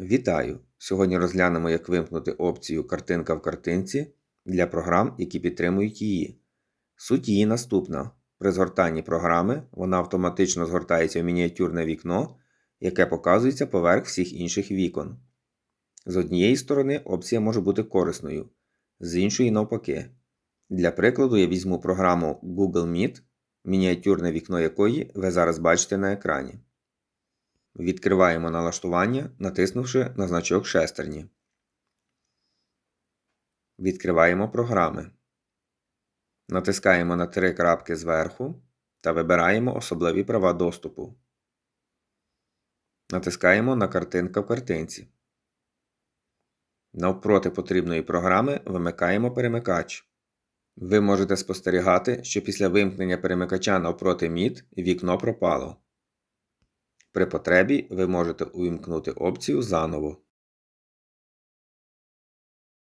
Вітаю! Сьогодні розглянемо, як вимкнути опцію Картинка в картинці для програм, які підтримують її. Суть її наступна. При згортанні програми вона автоматично згортається в мініатюрне вікно, яке показується поверх всіх інших вікон. З однієї сторони опція може бути корисною, з іншої навпаки. Для прикладу я візьму програму Google Meet, мініатюрне вікно якої ви зараз бачите на екрані. Відкриваємо налаштування, натиснувши на значок шестерні. Відкриваємо програми. Натискаємо на три крапки зверху та вибираємо особливі права доступу. Натискаємо на картинка в картинці. Навпроти потрібної програми вимикаємо перемикач. Ви можете спостерігати, що після вимкнення перемикача навпроти Meet вікно пропало. При потребі ви можете увімкнути опцію заново.